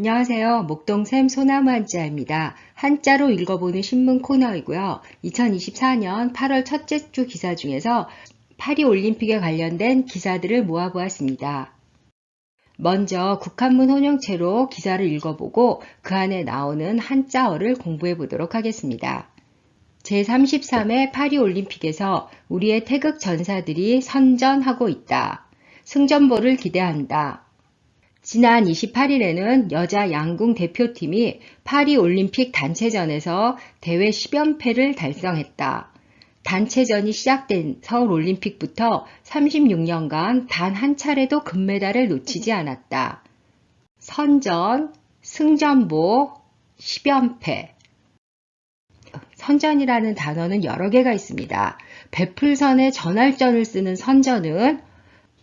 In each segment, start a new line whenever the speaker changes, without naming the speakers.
안녕하세요. 목동샘 소나무 한자입니다. 한자로 읽어보는 신문 코너이고요. 2024년 8월 첫째 주 기사 중에서 파리 올림픽에 관련된 기사들을 모아보았습니다. 먼저 국한문 혼용체로 기사를 읽어보고 그 안에 나오는 한자어를 공부해 보도록 하겠습니다. 제33회 파리 올림픽에서 우리의 태극 전사들이 선전하고 있다. 승전보를 기대한다. 지난 28일에는 여자 양궁 대표팀이 파리 올림픽 단체전에서 대회 10연패를 달성했다. 단체전이 시작된 서울 올림픽부터 36년간 단 한 차례도 금메달을 놓치지 않았다. 선전, 승전보, 10연패. 선전이라는 단어는 여러 개가 있습니다. 배풀선에 전할전을 쓰는 선전은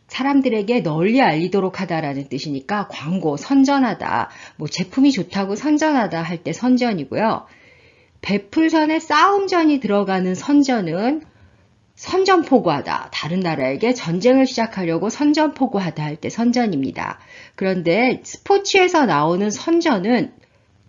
사람들에게 널리 알리도록 하다라는 뜻이니까 광고, 선전하다, 뭐 제품이 좋다고 선전하다 할 때 선전이고요. 배풀선에 싸움전이 들어가는 선전은 선전포고하다. 다른 나라에게 전쟁을 시작하려고 선전포고하다 할 때 선전입니다. 그런데 스포츠에서 나오는 선전은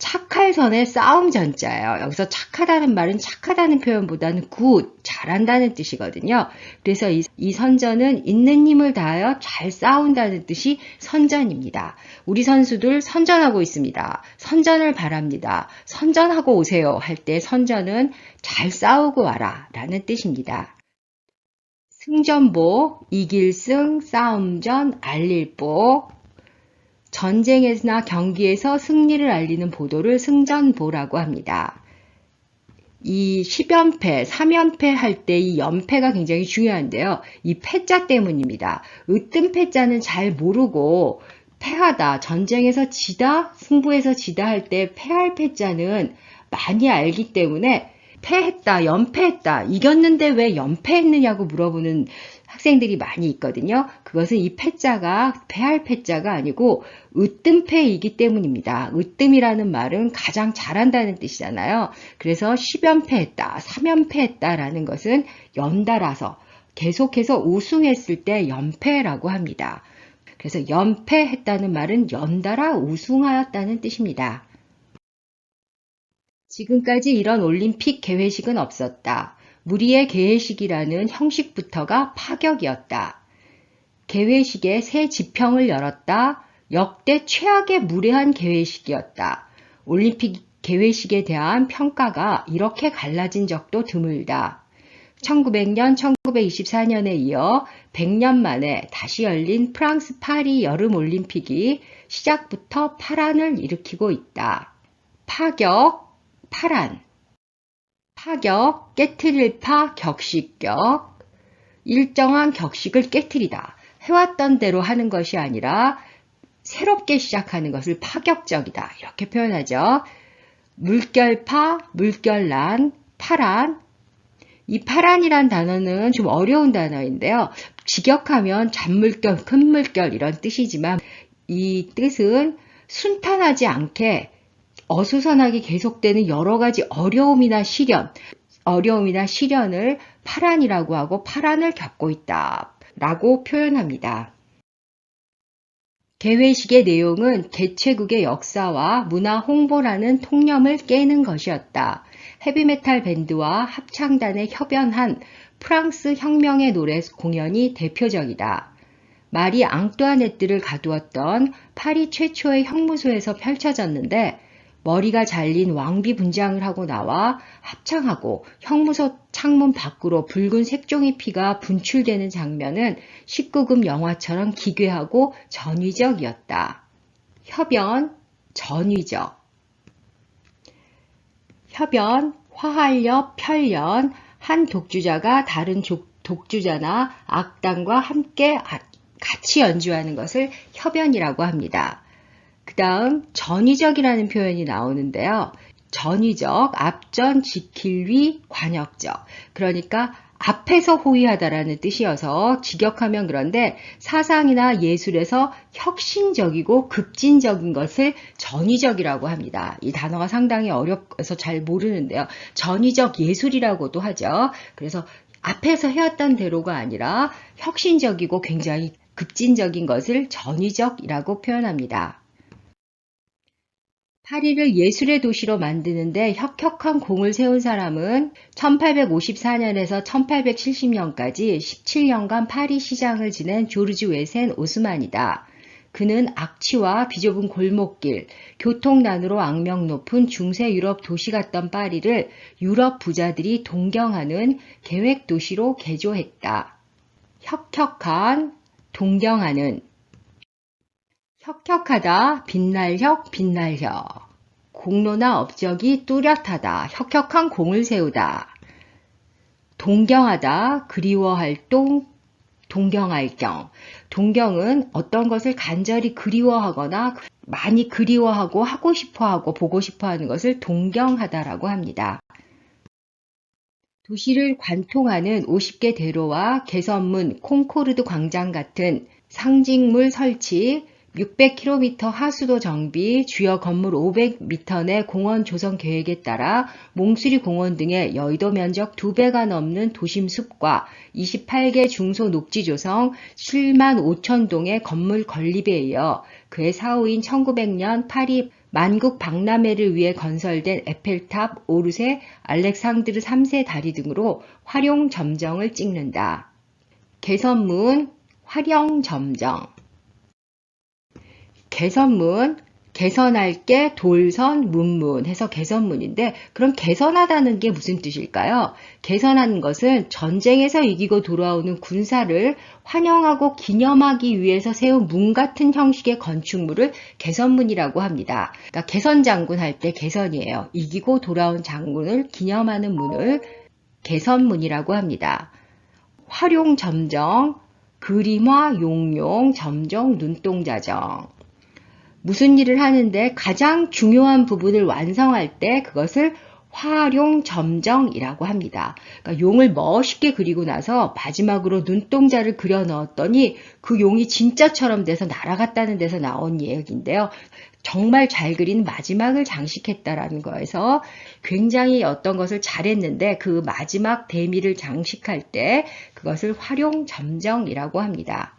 착할선의 싸움 전자예요. 여기서 착하다는 말은 착하다는 표현보다는 굿, 잘한다는 뜻이거든요. 그래서 이, 이, 선전은 있는 힘을 다하여 잘 싸운다는 뜻이 선전입니다. 우리 선수들 선전하고 있습니다. 선전을 바랍니다. 선전하고 오세요 할 때 선전은 잘 싸우고 와라 라는 뜻입니다. 승전보, 이길승, 싸움전, 알릴보, 전쟁에나 경기에서 승리를 알리는 보도를 승전보라고 합니다. 이 10연패, 3연패 할 때 이 연패가 굉장히 중요한데요. 이 패자 때문입니다. 으뜸 패자는 잘 모르고 패하다, 전쟁에서 지다, 승부에서 지다 할 때 패할 패자는 많이 알기 때문에 패했다, 연패했다, 이겼는데 왜 연패했느냐고 물어보는 학생들이 많이 있거든요. 그것은 이 패자가 패할 패자가 아니고 으뜸패이기 때문입니다. 으뜸이라는 말은 가장 잘한다는 뜻이잖아요. 그래서 10연패했다, 3연패했다라는 것은 연달아서 계속해서 우승했을 때 연패라고 합니다. 그래서 연패했다는 말은 연달아 우승하였다는 뜻입니다. 지금까지 이런 올림픽 개회식은 없었다. 무리의 개회식이라는 형식부터가 파격이었다. 개회식에 새 지평을 열었다. 역대 최악의 무례한 개회식이었다. 올림픽 개회식에 대한 평가가 이렇게 갈라진 적도 드물다. 1900년, 1924년에 이어 100년 만에 다시 열린 프랑스 파리 여름 올림픽이 시작부터 파란을 일으키고 있다. 파격, 파란. 파격, 깨트릴 파, 격식격. 일정한 격식을 깨트리다. 해왔던 대로 하는 것이 아니라 새롭게 시작하는 것을 파격적이다. 이렇게 표현하죠. 물결파, 물결란, 파란. 이 파란이란 단어는 좀 어려운 단어인데요. 직역하면 잔물결, 큰물결 이런 뜻이지만 이 뜻은 순탄하지 않게 어수선하게 계속되는 여러 가지 어려움이나 시련, 어려움이나 시련을 파란이라고 하고 파란을 겪고 있다. 라고 표현합니다. 개회식의 내용은 개최국의 역사와 문화 홍보라는 통념을 깨는 것이었다. 헤비메탈 밴드와 합창단의 협연한 프랑스 혁명의 노래 공연이 대표적이다. 마리 앙뚜아네트를 가두었던 파리 최초의 형무소에서 펼쳐졌는데 머리가 잘린 왕비 분장을 하고 나와 합창하고 형무소 창문 밖으로 붉은 색종이 피가 분출되는 장면은 19금 영화처럼 기괴하고 전위적이었다. 협연, 전위적. 협연, 화할력, 편련, 한 독주자가 다른 독주자나 악단과 함께 같이 연주하는 것을 협연이라고 합니다. 그 다음 전위적이라는 표현이 나오는데요. 전위적, 앞전, 지킬 위, 관역적. 그러니까 앞에서 호위하다라는 뜻이어서 직역하면 그런데 사상이나 예술에서 혁신적이고 급진적인 것을 전위적이라고 합니다. 이 단어가 상당히 어렵서 잘 모르는데요. 전위적 예술이라고도 하죠. 그래서 앞에서 해왔던 대로가 아니라 혁신적이고 굉장히 급진적인 것을 전위적이라고 표현합니다. 파리를 예술의 도시로 만드는데 혁혁한 공을 세운 사람은 1854년에서 1870년까지 17년간 파리 시장을 지낸 조르지 웨센 오스만이다. 그는 악취와 비좁은 골목길, 교통난으로 악명 높은 중세 유럽 도시 같던 파리를 유럽 부자들이 동경하는 계획 도시로 개조했다. 혁혁한, 동경하는 혁혁하다, 빛날혁, 빛날혁. 공로나 업적이 뚜렷하다, 혁혁한 공을 세우다. 동경하다, 그리워활동, 동경할 경. 동경은 어떤 것을 간절히 그리워하거나 많이 그리워하고 하고 싶어 하고 보고 싶어 하는 것을 동경하다라고 합니다. 도시를 관통하는 50개 대로와 개선문, 콩코르드 광장 같은 상징물 설치, 600km 하수도 정비, 주요 건물 500m 내 공원 조성 계획에 따라 몽수리 공원 등의 여의도 면적 2배가 넘는 도심 숲과 28개 중소 녹지 조성 7만 5천 동의 건물 건립에 이어 그해 사후인 1900년 파리 만국 박람회를 위해 건설된 에펠탑, 오르세, 알렉상드르 3세 다리 등으로 활용 점정을 찍는다. 개선문, 활용 점정 개선문, 개선할게, 돌선, 문문 해서 개선문인데 그럼 개선하다는 게 무슨 뜻일까요? 개선하는 것은 전쟁에서 이기고 돌아오는 군사를 환영하고 기념하기 위해서 세운 문 같은 형식의 건축물을 개선문이라고 합니다. 그러니까 개선 장군 할 때 개선이에요. 이기고 돌아온 장군을 기념하는 문을 개선문이라고 합니다. 활용 점정, 그림화, 용용, 점정, 눈동자정. 무슨 일을 하는데 가장 중요한 부분을 완성할 때 그것을 활용 점정이라고 합니다. 그러니까 용을 멋있게 그리고 나서 마지막으로 눈동자를 그려 넣었더니 그 용이 진짜처럼 돼서 날아갔다는 데서 나온 얘기인데요. 정말 잘 그린 마지막을 장식했다라는 거에서 굉장히 어떤 것을 잘했는데 그 마지막 대미를 장식할 때 그것을 활용 점정이라고 합니다.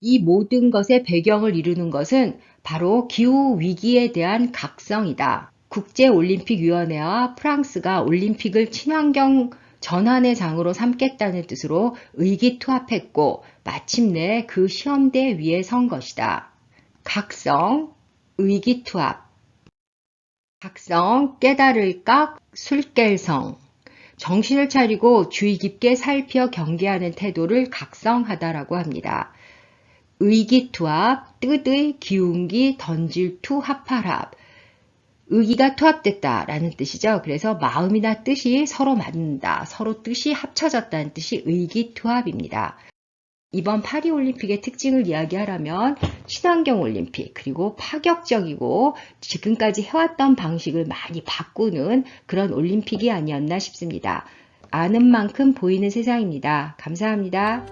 이 모든 것의 배경을 이루는 것은 바로 기후 위기에 대한 각성이다. 국제올림픽위원회와 프랑스가 올림픽을 친환경 전환의 장으로 삼겠다는 뜻으로 의기투합했고 마침내 그 시험대 위에 선 것이다. 각성, 의기투합. 각성, 깨달을 각, 술깰성. 정신을 차리고 주의 깊게 살펴 경계하는 태도를 각성하다라고 합니다. 의기투합, 뜻의 기운기, 던질투, 합할합. 의기가 투합됐다 라는 뜻이죠. 그래서 마음이나 뜻이 서로 맞는다, 서로 뜻이 합쳐졌다는 뜻이 의기투합입니다. 이번 파리올림픽의 특징을 이야기하라면 친환경 올림픽 그리고 파격적이고 지금까지 해왔던 방식을 많이 바꾸는 그런 올림픽이 아니었나 싶습니다. 아는 만큼 보이는 세상입니다. 감사합니다.